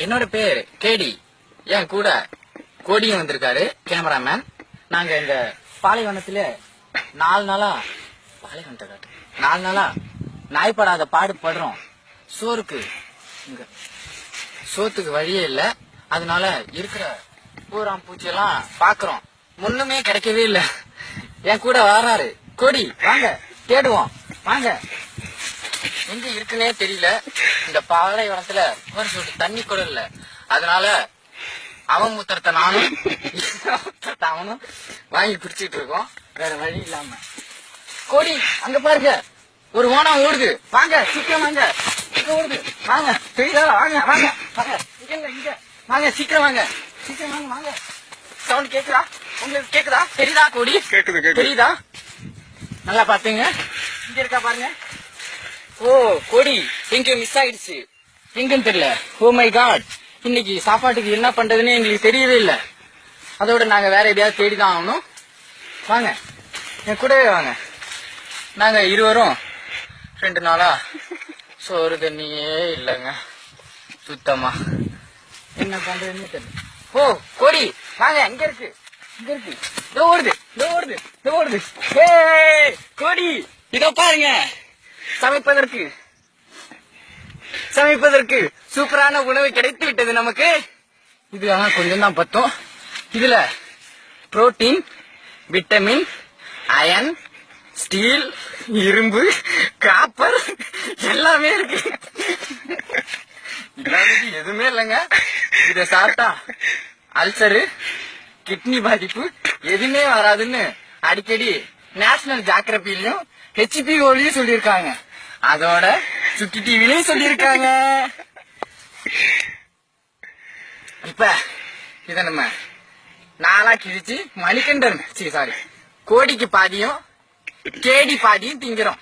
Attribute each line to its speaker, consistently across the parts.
Speaker 1: என்னோட பேர் கேடி. என் கூட கோடியும் வந்திருக்காரு கேமராமேன் நாங்க இந்த பாலைவனத்துல நாலு நாளா பாலைவனத்தை காட்டு நாலு நாளா நாய்ப்படாத பாடு படுறோம். சோறுக்கு இங்க. சோத்துக்கு வழியே இல்ல. அதனால இருக்கிற பூராம் பூச்சியெல்லாம் பாக்குறோம். முன்னுமே கிடைக்கவே இல்ல. என் கூட வராரு. கோடி வாங்க தேடுவோம். வாங்க. எங்க இருக்குன்னே தெரியல. இந்த பாலைவனத்துல ஒரு சொட்டு தண்ணி கூட இல்ல. அதனால அவன் முத்திரத்தை நானும் முத்திரத்தை அவனும் வாங்கி குடிச்சிட்டு இருக்கோம். வேற வழி இல்லாம. கோடி அங்க பாருங்க. ஒரு ஓனம் ஓடுது. வாங்க சீக்கிரம் வாங்க. இங்க ஓடுது. வாங்க தெரியுதா வாங்க வாங்க வாங்க. இங்க இல்ல இங்க. வாங்க சீக்கிரம் வாங்க. சீக்கிரம் வாங்க வாங்க. சவுண்ட் கேக்குதா? உங்களுக்கு கேக்குதா? தெரியுதா கோடி
Speaker 2: கேக்குது.
Speaker 1: தெரியுதா? நல்லா பாத்துங்க. இங்க இருக்கா பாருங்க. ஓ கொடி. எங்க மிஸ் ஆயிடுச்சு. எங்கன்னு தெரியல. ஓ மை காட் இன்னைக்கு சாப்பாட்டுக்கு என்ன பண்றதுன்னு எங்களுக்கு தெரியவே இல்ல. அதோட நாங்க வேற எதையாவது தேடிதான் ஆகணும். வாங்க. என் கூடவே வாங்க. நாங்க இருவரும். ரெண்டு நாளா? சோறு தண்ணியே இல்லைங்க. சுத்தமா. என்ன பண்றதுன்னு தெரியல. ஓ கோடி. வாங்க இங்க இருக்கு. இங்க இருக்கு. இதோ ஓடுது. இதோ ஓடுது. இதோ ஓடுது. ஏ கோடி. இதோ பாருங்க. சமைப்பதற்கு. சமைப்பதற்கு சூப்பரான உணவு கிடைத்து விட்டது நமக்கு. இது ஆனா கொஞ்சம் தான் பத்தும். இதுல புரோட்டீன் விட்டமின் அயன் ஸ்டீல் இரும்பு காப்பர் எல்லாமே இருக்கு. எதுவுமே இல்லைங்க. இத சாப்பிட்டா அல்சரு கிட்னி பாதிப்பு எதுவுமே வராதுன்னு அடிக்கடி நேஷனல் ஜாக்கிரபிலையும் ஹெச்பி ஓலையும் சொல்லியிருக்காங்க. அதோட சுட்டி டிவிலையும் சொல்லியிருக்காங்க. இப்ப இத நம்ம நாளா கிழிச்சு மணிகண்டன் சரி சாரி கோடிக்கு பாதியும் கேடி பாதியும் திங்கிறோம்.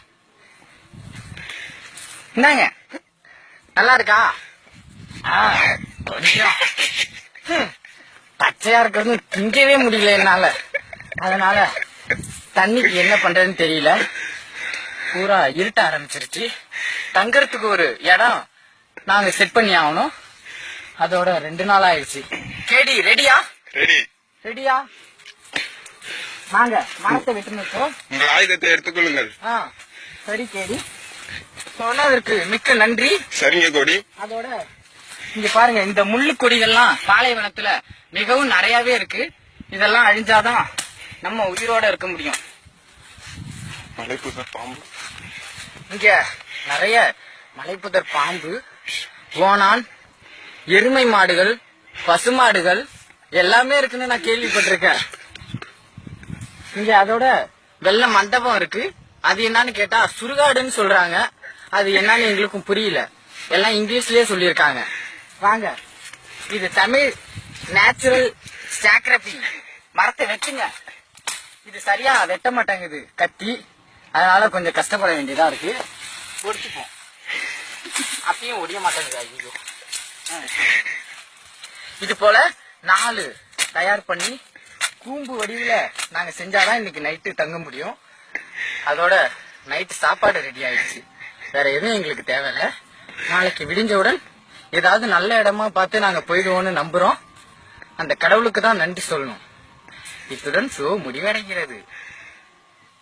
Speaker 1: என்னங்க நல்லா இருக்கா? ஹம், பச்சையா இருக்கிறது திங்கவே முடியல என்னால. அதனால தண்ணிக்கு என்ன பண்றதுன்னு தெரியல. பூரா இருட்ட ஆரம்பிச்சிருச்சு. தங்கறதுக்கு ஒரு இடம் நாங்க செட் பண்ணி ஆகணும். அதோட ரெண்டு நாள் ஆயிடுச்சு. கேடி ரெடியா
Speaker 2: ரெடி
Speaker 1: ரெடியா வாங்க மரத்தை வெட்டுன்னு இருக்கோம்
Speaker 2: உங்கள் ஆயுதத்தை எடுத்துக்கொள்ளுங்கள்.
Speaker 1: ஆ சரி கேடி. சொன்னதற்கு மிக்க நன்றி.
Speaker 2: சரிங்க கோடி.
Speaker 1: அதோட இங்க பாருங்க இந்த முள்ளு கொடிகள்லாம் பாலைவனத்துல மிகவும் நிறையவே இருக்கு. இதெல்லாம் அழிஞ்சாதான் நம்ம உயிரோட இருக்க முடியும்.
Speaker 2: மலைப்புதர் பாம்பு.
Speaker 1: இங்க நிறைய மலைப்புதர் பாம்பு. ஓனான் எருமை மாடுகள் பசுமாடுகள் எல்லாமே இருக்குன்னு நான் கேள்விப்பட்டிருக்கேன். இங்க அதோட வெள்ள மண்டபம் இருக்கு. அது என்னன்னு கேட்டா சுருகாடுன்னு சொல்றாங்க. அது என்னன்னு எங்களுக்கும் புரியல. எல்லாம் இங்கிலீஷ்லயே சொல்லியிருக்காங்க. வாங்க. இது தமிழ் நேச்சுரல் ஸ்டாக்ரபி. மரத்தை வெட்டுங்க. இது சரியா வெட்ட மாட்டேங்குது. கத்தி. அதனால கொஞ்சம் கஷ்டப்பட வேண்டியதா இருக்கு. ஒடிச்சுப்போம். அப்பயும் ஒடிய மாட்டேங்குது ஐயோ. இது போல நாலு தயார் பண்ணி கூம்பு வடிவுல நாங்க செஞ்சாதான் இன்னைக்கு நைட்டு தங்க முடியும். அதோட நைட்டு சாப்பாடு ரெடி ஆயிடுச்சு. வேற எதுவும் எங்களுக்கு தேவையில்ல. நாளைக்கு விடிஞ்சவுடன் ஏதாவது நல்ல இடமா பார்த்து நாங்க போயிடுவோம்னு நம்புறோம். அந்த கடவுளுக்கு தான் நன்றி சொல்லணும். இத்துடன் ஷோ முடிவடைகிறது.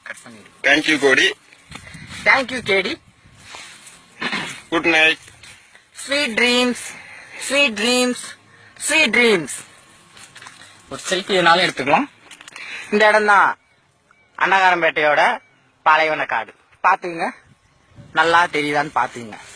Speaker 1: கட் பண்ணிடு.
Speaker 2: தேங்க்யூ கோடி
Speaker 1: தேங்க்யூ கேடி
Speaker 2: good night
Speaker 1: sweet dreams sweet dreams sweet dreams ஒரு செல்ஃபி என்னாலும் எடுத்துக்கலாம். இந்த இடம் தான் அன்னகாரம்பேட்டையோட பாலைவன காடு. பாத்துங்க நல்லா தெரியுதான்னு பாத்துங்க ம்.